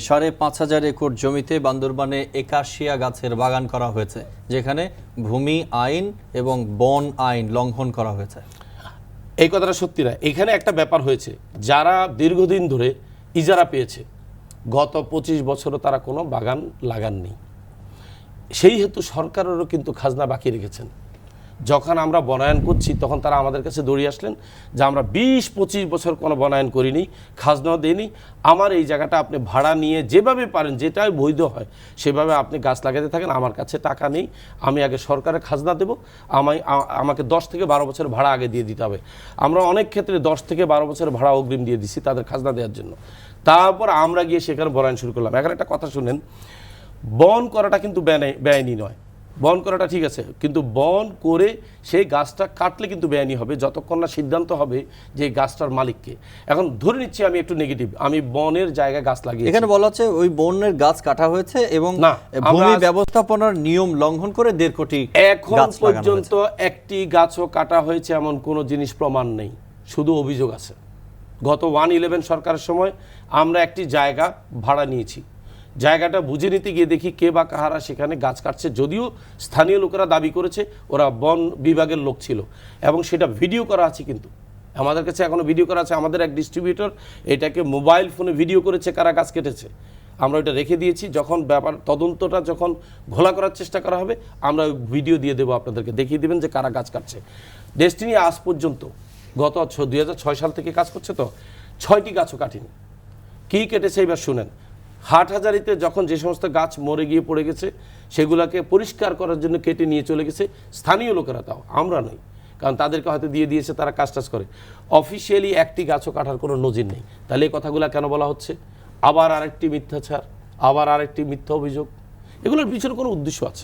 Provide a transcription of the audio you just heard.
সাড়ে পাঁচ হাজার একর জমিতে বান্দরবানে একাশিয়া গাছের বাগান করা হয়েছে, যেখানে ভূমি আইন এবং বন আইন লঙ্ঘন করা হয়েছে। এই কথাটা সত্যি না। এখানে একটা ব্যাপার হয়েছে, যারা দীর্ঘদিন ধরে ইজারা পেয়েছে, গত পঁচিশ বছরও তারা কোনো বাগান লাগাননি। সেই হেতু সরকারেরও কিন্তু খাজনা বাকি রেখেছেন। যখন আমরা বনায়ন করছি, তখন তারা আমাদের কাছে দৌড়িয়ে আসলেন যে আমরা বিশ পঁচিশ বছর কোনো বনায়ন করিনি খাজনাও দিইনি। আমার এই জায়গাটা আপনি ভাড়া নিয়ে যেভাবে পারেন, যেটাই বৈধ হয়, সেভাবে আপনি গাছ লাগাতে থাকেন। আমার কাছে টাকা নেই, আমি আগে সরকারের খাজনা দেব। আমায় আমাকে দশ থেকে বারো বছর ভাড়া আগে দিয়ে দিতে হবে। আমরা অনেক ক্ষেত্রে দশ থেকে বারো বছর ভাড়া অগ্রিম দিয়ে দিছি তাদের খাজনা দেওয়ার জন্য। তারপর আমরা গিয়ে সেখানে বনায়ন শুরু করলাম। এখন একটা কথা শুনেন, বন করাটা কিন্তু বেআইনি- বেআইনি নয়। বন করাটা ঠিক আছে কিন্তু বন করে সেই গাছটা কাটলে কিন্তু বেআইনি হবে যতক্ষণ না সিদ্ধান্ত হবে যে গাছটার মালিককে। এখন ধরে নিচ্ছি আমি একটু নেগেটিভ আমি বনের জায়গায় গাছ লাগিয়ে এখানে বলা হচ্ছে ওই বনের গাছ কাটা হয়েছে এবং না, ভূমি ব্যবস্থাপনার নিয়ম লঙ্ঘন করে দেড় কোটি এখন পর্যন্ত একটি গাছও কাটা হয়েছে এমন কোনো জিনিস প্রমাণ নেই শুধু অভিযোগ আছে। গত ওয়ান ইলেভেন সরকারের সময় আমরা একটি জায়গা ভাড়া নিয়েছি। জায়গাটা বুঝে নিতে গিয়ে দেখি কে বা কাহারা সেখানে গাছ কাটছে। যদিও স্থানীয় লোকেরা দাবি করেছে, ওরা বন বিভাগের লোক ছিল এবং সেটা ভিডিও করা আছে কিন্তু। আমাদের কাছে এখনও ভিডিও করা আছে, আমাদের এক ডিস্ট্রিবিউটর এটাকে মোবাইল ফোনে ভিডিও করেছে কারা গাছ কেটেছে। আমরা ওইটা রেখে দিয়েছি, যখন ব্যাপার তদন্তটা যখন ঘোলা করার চেষ্টা করা হবে, আমরা ভিডিও দিয়ে দেবো আপনাদেরকে। দেখিয়ে দেবেন যে কারা গাছ কাটছে। ডেস্টিনি আজ পর্যন্ত, গত দু হাজার ছয় সাল থেকে কাজ করছে তো, ছয়টি গাছও কাটেনি। কী কেটেছে এবার শুনেন। হাটহাজারিতে যখন যে সমস্ত গাছ মরে গিয়ে পড়ে গেছে, সেগুলোকে পরিষ্কার করার জন্য কেটে নিয়ে চলে গেছে স্থানীয় লোকেরা তাও, আমরা নই। কারণ তাদেরকে হয়তো দিয়ে দিয়েছে, তারা কাজ টাজ করে। অফিসিয়ালি একটি গাছও কাটার কোনো নজির নেই। তাহলে এই কথাগুলো কেন বলা হচ্ছে? আবার আরেকটি মিথ্যাচার, আবার আরেকটি মিথ্যা অভিযোগ। এগুলোর পিছনে কোনো উদ্দেশ্য আছে?